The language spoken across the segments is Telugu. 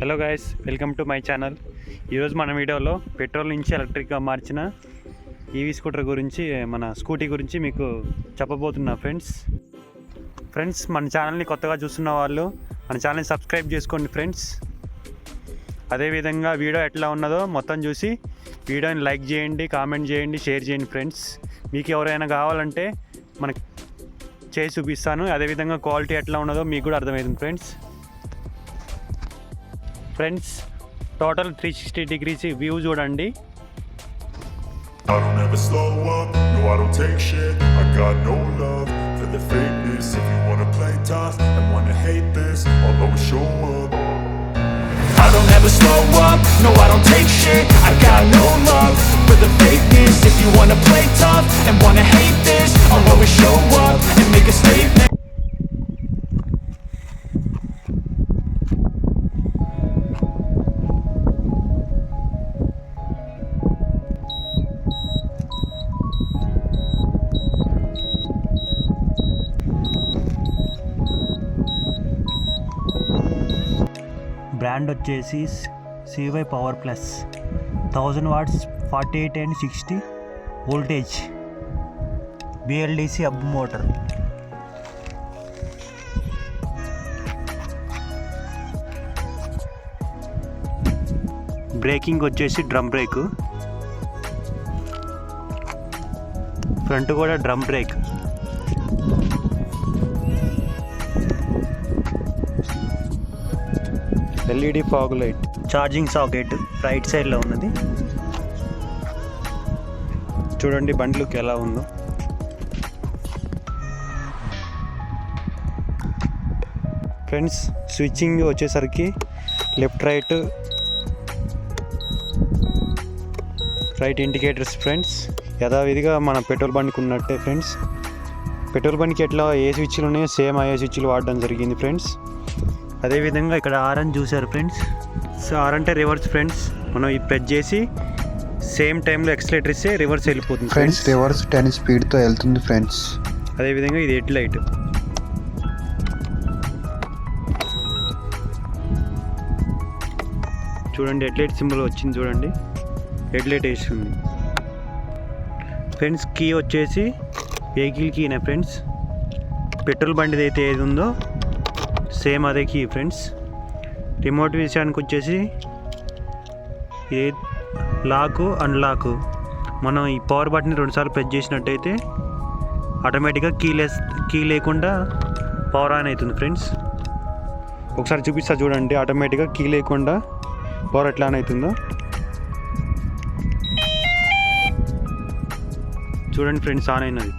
Hello guys welcome to my channel ఈరోజు మన వీడియోలో పెట్రోల్ నుంచి ఎలక్ట్రిక్గా మార్చిన ఈవీ స్కూటర్ గురించి మన స్కూటీ గురించి మీకు చెప్పబోతున్నా ఫ్రెండ్స్. ఫ్రెండ్స్ మన ఛానల్ని కొత్తగా చూస్తున్న వాళ్ళు మన ఛానల్ని సబ్స్క్రైబ్ చేసుకోండి ఫ్రెండ్స్. అదేవిధంగా వీడియో ఎట్లా ఉన్నదో మొత్తం చూసి వీడియోని లైక్ చేయండి కామెంట్ చేయండి షేర్ చేయండి ఫ్రెండ్స్. మీకు ఎవరైనా కావాలంటే మనకి చేసి చూపిస్తాను. అదేవిధంగా క్వాలిటీ ఎట్లా ఉన్నదో మీకు కూడా అర్థమవుతుంది friends. friends total three sixty degrees view చూడండి I don't ever slow up, no I don't take shit I got no love for the fakeness If you wanna play tough and wanna hate this I'll always show up I don't ever slow up, no I don't take shit I got no love for the fakeness If you wanna play tough and wanna hate this I'll always show up and make a statement Brand వచ్చేసి CY power plus thousand watts forty eight and sixty voltage BLDC hub motor braking వచ్చేసి డ్రమ్ బ్రేక్ ఫ్రంట్ కూడా drum brake LED fog light. Charging socket right సైడ్లో ఉన్నది. చూడండి బండి లుక్ ఎలా ఉందో. ఫ్రెండ్స్ స్విచ్చింగ్ వచ్చేసరికి left right right indicators friends. యథావిధిగా మన పెట్రోల్ బండికి ఉన్నట్టే ఫ్రెండ్స్. పెట్రోల్ బండికి ఎట్లా ఏ స్విచ్లు ఉన్నాయో సేమ్ ఏ స్విచ్లు వాడడం జరిగింది ఫ్రెండ్స్. అదేవిధంగా ఇక్కడ ఆర్ అని చూసారు ఫ్రెండ్స్. సో ఆర్ అంటే రివర్స్ ఫ్రెండ్స్ మనం ఈ ప్రెస్ చేసి సేమ్ టైంలో ఎక్సలేటర్ ఇస్తే రివర్స్ వెళ్ళిపోతుంది ఫ్రెండ్స్ ఫ్రెండ్స్ రివర్స్ టెన్ స్పీడ్తో వెళ్తుంది ఫ్రెండ్స్ అదేవిధంగా ఇది హెడ్ లైట్ చూడండి హెడ్ లైట్ సింబల్ వచ్చింది చూడండి. హెడ్ లైట్ వేస్తుంది. ఫ్రెండ్స్ కీ వచ్చేసి వెహికల్ కీనే ఫ్రెండ్స్ పెట్రోల్ బండిది అయితే ఏది ఉందో సేమ్ అదే కీ ఫ్రెండ్స్ రిమోట్ విషయానికి వచ్చేసి ఏ లాకు అన్లాక్ మనం ఈ పవర్ బటన్ రెండుసార్లు ప్రెస్ చేసినట్టయితే ఆటోమేటిక్గా కీ లేస్ కీ లేకుండా పవర్ ఆన్ అవుతుంది ఫ్రెండ్స్ ఒకసారి చూపిస్తా చూడండి ఆటోమేటిక్గా కీ లేకుండా పవర్ ఎట్లా ఆన్ అవుతుందో. చూడండి ఫ్రెండ్స్ ఆన్ అయినది.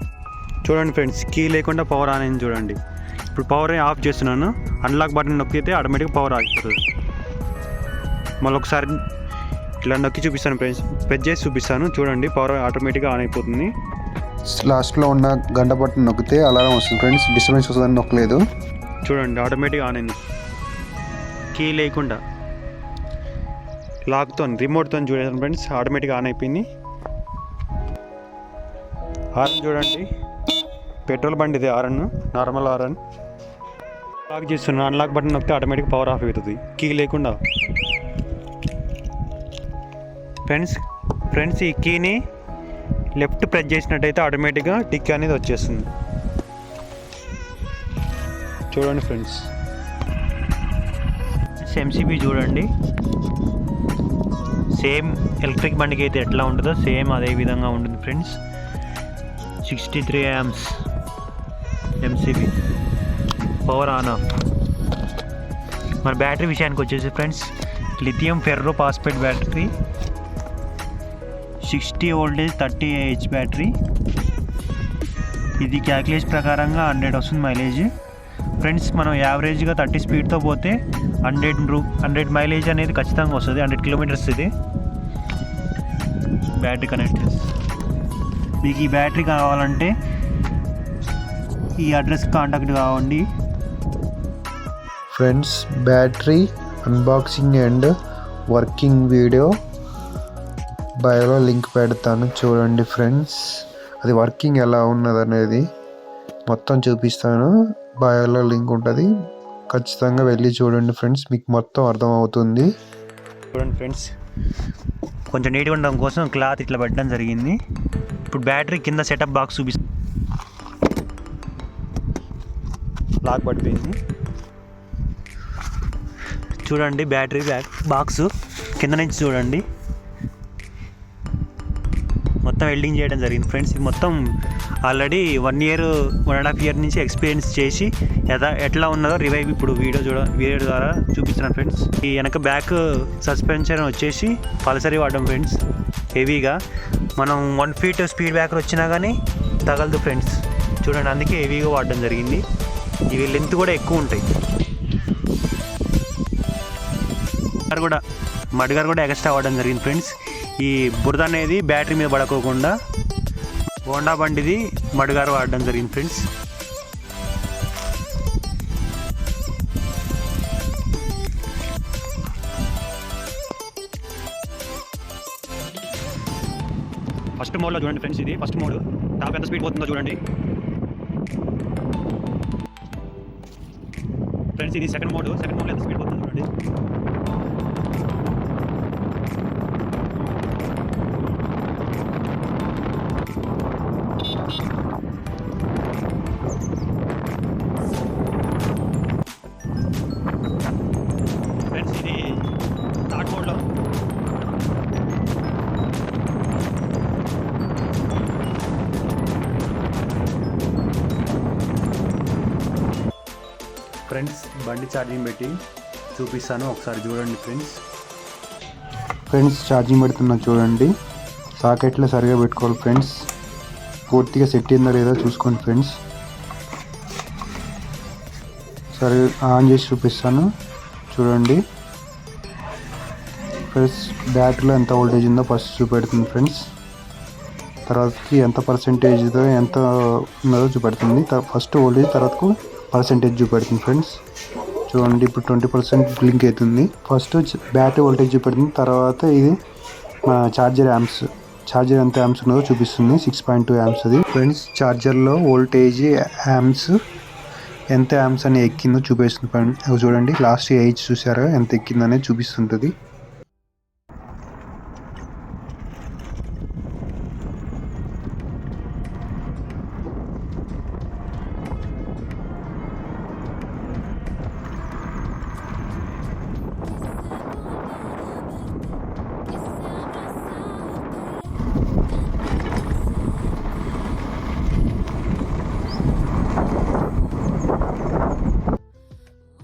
చూడండి ఫ్రెండ్స్ కీ లేకుండా పవర్ ఆన్ అయింది చూడండి. ఇప్పుడు పవర్ ఆఫ్ చేస్తున్నాను. అన్లాక్ బటన్ నొక్కితే ఆటోమేటిక్గా పవర్ ఆగిపోతుంది. మళ్ళీ ఒకసారి ఇట్లా నొక్కి చూపిస్తాను ఫ్రెండ్స్. ప్రెస్ చేసి చూపిస్తాను. చూడండి పవర్ ఆటోమేటిక్గా ఆన్ అయిపోతుంది. లాస్ట్లో ఉన్న గంట బటన్ నొక్కితే అలారం వస్తుంది ఫ్రెండ్స్. డిస్టర్బెన్స్ వస్తుందని నొక్కలేదు. చూడండి ఆటోమేటిక్గా ఆన్ అయింది. కీ లేకుండా. లాక్తో రిమోట్తో చూడండి ఫ్రెండ్స్. ఆటోమేటిక్గా ఆన్ అయిపోయింది. హారన్ చూడండి. పెట్రోల్ బండి ఇది హారన్ నార్మల్ హారన్ లాక్ చేస్తున్నా అన్లాక్ బటన్ నొక్కితే ఆటోమేటిక్ పవర్ ఆఫ్ అవుతుంది. కీ లేకుండా. ఫ్రెండ్స్ ఫ్రెండ్స్ ఈ కీని లెఫ్ట్ ప్రెస్ చేసినట్టయితే ఆటోమేటిక్గా టిక్ అనేది వచ్చేస్తుంది. చూడండి ఫ్రెండ్స్ ఎంసీబీ చూడండి. సేమ్ ఎలక్ట్రిక్ బండికి అయితే ఎట్లా ఉంటుందో సేమ్ అదే విధంగా ఉంటుంది friends sixty three amps MCB power on. Off మన బ్యాటరీ విషయానికి వచ్చేసి friends lithium ferro phosphate battery sixty voltage thirty H battery ఇది క్యాల్కులేషన్ ప్రకారంగా హండ్రెడ్ వస్తుంది మైలేజ్ ఫ్రెండ్స్ మనం యావరేజ్గా థర్టీ స్పీడ్తో పోతే హండ్రెడ్ రూ హండ్రెడ్ మైలేజ్ అనేది ఖచ్చితంగా వస్తుంది హండ్రెడ్ కిలోమీటర్స్ ఇది. బ్యాటరీ కనెక్ట్ మీకు ఈ బ్యాటరీ కావాలంటే ఈ అడ్రస్ కాంటాక్ట్ కావండి. Friends battery unboxing and working video బయోలో link పెడతాను చూడండి ఫ్రెండ్స్. అది వర్కింగ్ ఎలా ఉన్నది అనేది మొత్తం చూపిస్తాను. బయోలో లింక్ ఉంటుంది. ఖచ్చితంగా వెళ్ళి చూడండి ఫ్రెండ్స్ మీకు మొత్తం అర్థమవుతుంది. చూడండి ఫ్రెండ్స్ కొంచెం నీట్గా ఉండడం కోసం క్లాత్ ఇట్లా పెట్టడం జరిగింది. ఇప్పుడు బ్యాటరీ కింద సెటప్ బాక్స్ చూపిస్తాను లాక్ పడిపోయింది. చూడండి బ్యాటరీ బ్యాక్ బాక్స్. కింద నుంచి చూడండి. మొత్తం వెల్డింగ్ చేయడం జరిగింది ఫ్రెండ్స్. ఇది మొత్తం already one year one and half year నుంచి ఎక్స్పీరియన్స్ చేసి ఎదా ఎట్లా ఉన్నదో రివైవ్ ఇప్పుడు వీడియో చూడ వీడియో ద్వారా చూపిస్తున్నాను ఫ్రెండ్స్. ఈ వెనక బ్యాక్ సస్పెన్షన్ వచ్చేసి పల్సరీ వాడడం ఫ్రెండ్స్. హెవీగా. మనం వన్ ఫీట్ స్పీడ్ బ్యాకర్ వచ్చినా కానీ తగలదు ఫ్రెండ్స్. చూడండి అందుకే హెవీగా వాడడం జరిగింది. ఇవి లెంత్ కూడా ఎక్కువ ఉంటాయి. మడ్గారు కూడా మడ్గారు కూడా ఎక్స్ట్రా అవ్వడం జరిగింది ఫ్రెండ్స్ ఈ బురద అనేది బ్యాటరీ మీద పడకోకుండా హోండా బండిది మడుగారు ఆడడం జరిగింది ఫ్రెండ్స్ ఫస్ట్ మోడ్లో చూడండి ఫ్రెండ్స్ ఇది ఫస్ట్ మోడ్ టాప్ ఎంత స్పీడ్ పోతుందో చూడండి. ఇది సెకండ్ మోడ్ సెకండ్ మోడ్ ఎంత స్పీడ్ పోతుంది చూడండి Thank you. బండి ఛార్జింగ్ పెట్టి చూపిస్తాను. ఒకసారి చూడండి ఫ్రెండ్స్. ఫ్రెండ్స్ ఛార్జింగ్ పెడుతున్నా చూడండి. సాకెట్లో సరిగా పెట్టుకోవాలి ఫ్రెండ్స్. పూర్తిగా సెట్ అయిందో లేదో చూసుకోండి ఫ్రెండ్స్. సరే ఆన్ చేసి చూపిస్తాను. చూడండి. ఫ్రెండ్స్ బ్యాటరీలో ఎంత వోల్టేజ్ ఉందో ఫస్ట్ చూపెడుతుంది ఫ్రెండ్స్. తర్వాతకి ఎంత పర్సెంటేజ్తో ఎంత ఉన్నదో చూపెడుతుంది. ఫస్ట్ వోల్టేజ్ తర్వాతకు పర్సెంటేజ్ చూపెడుతుంది ఫ్రెండ్స్. చూడండి ఇప్పుడు ట్వంటీ పర్సెంట్ బ్లింక్ అవుతుంది ఫస్ట్ బ్యాటరీ వోల్టేజ్ చూపెడుతుంది. తర్వాత ఇది మన ఛార్జర్ యాంప్స్ ఛార్జర్ ఎంత యాంప్స్ ఉన్నదో చూపిస్తుంది. సిక్స్ పాయింట్ టూ యామ్స్ అది. ఫ్రెండ్స్ ఛార్జర్లో వోల్టేజ్ యామ్స్ ఎంత యామ్స్ అని ఎక్కిందో చూపిస్తుంది. ఫ్రెండ్. చూడండి లాస్ట్ ఎయిట్ చూసారా? ఎంత ఎక్కిందనేది చూపిస్తుంటుంది.